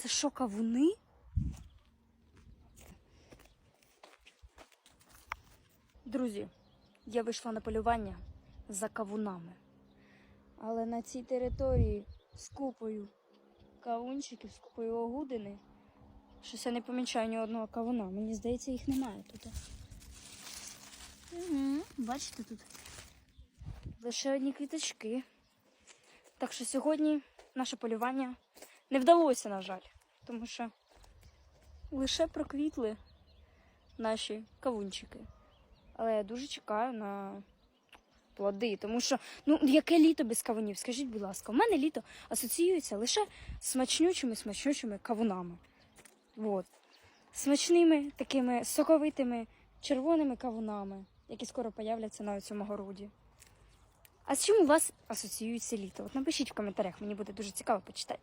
Це що, кавуни? Друзі, я вийшла на полювання за кавунами. Але на цій території з купою кавунчиків, з купою огудини. Щось я не помічаю ні одного кавуна. Мені здається, їх немає тут. Угу, бачите тут? Лише одні квіточки. Так що сьогодні наше полювання не вдалося, на жаль, тому що лише проквітли наші кавунчики. Але я дуже чекаю на плоди, тому що ну яке літо без кавунів? Скажіть, будь ласка, у мене літо асоціюється лише з смачнючими смачнючими кавунами. От. Смачними такими соковитими червоними кавунами, які скоро появляться на цьому городі. А з чим у вас асоціюється літо? От напишіть в коментарях, мені буде дуже цікаво почитати.